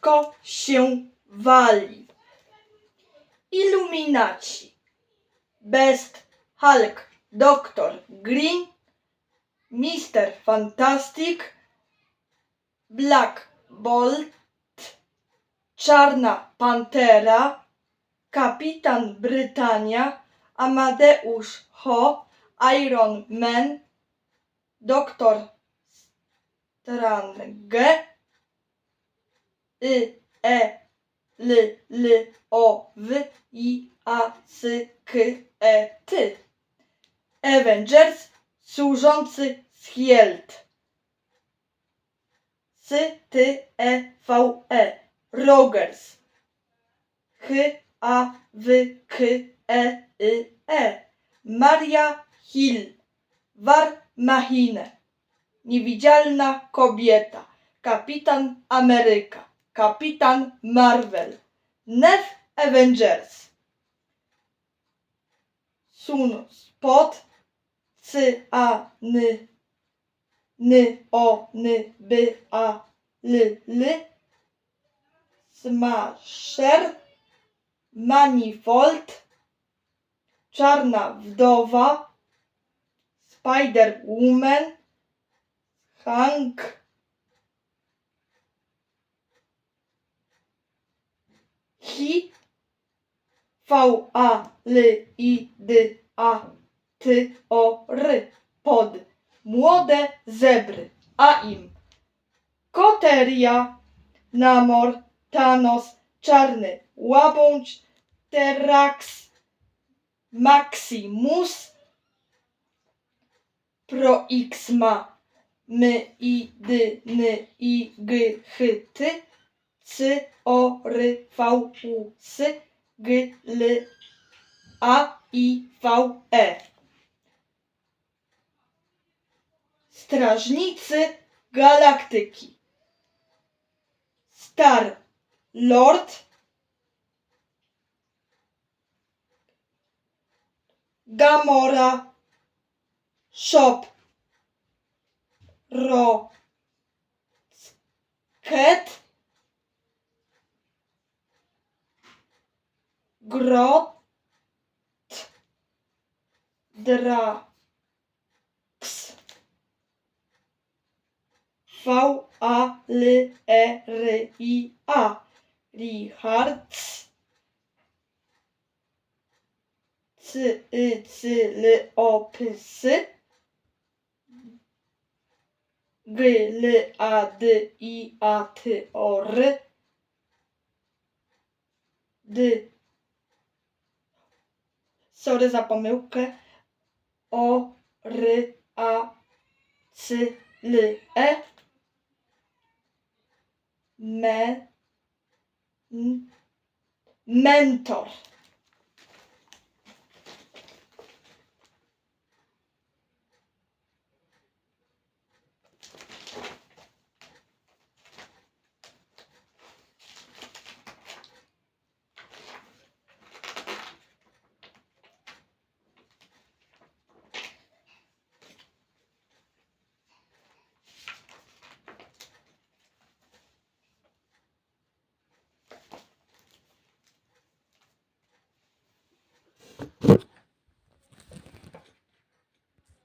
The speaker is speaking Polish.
Wszystko się wali. Iluminaci. Best Hulk, Doktor Green, Mister Fantastic, Black Bolt, Czarna Pantera, Kapitan Brytania, Amadeusz Ho, Iron Man, Doktor Strange, Y, E, L, L, O, W, I, A, S, K, E, T. Avengers służący Schild. S, T, E, V, E. Rogers. H, A, W, K, E, Y, E. Maria Hill. War Machine. Niewidzialna kobieta. Kapitan Ameryka. Kapitan Marvel. Nef Avengers. Sun Spot. C A N N O N B A L L. Smasher. Manifold. Czarna wdowa. Spider Woman. Hank. Hi. V A L I D A T O R. Pod. Młode zebry. A im. Koteria. Namor. Thanos. Czarny łabędź. Terax. Maximus. Pro X ma my i d n i g ch t c o r v u s g l a i v e. Strażnicy Galaktyki. Star Lord. Gamora Shop. Rocket Grot. Drax V A L E R I A. Richards C Y C L O P S. G L A D I A T O R. D Sorry za pomyłkę. O R A C L E. Me Mentor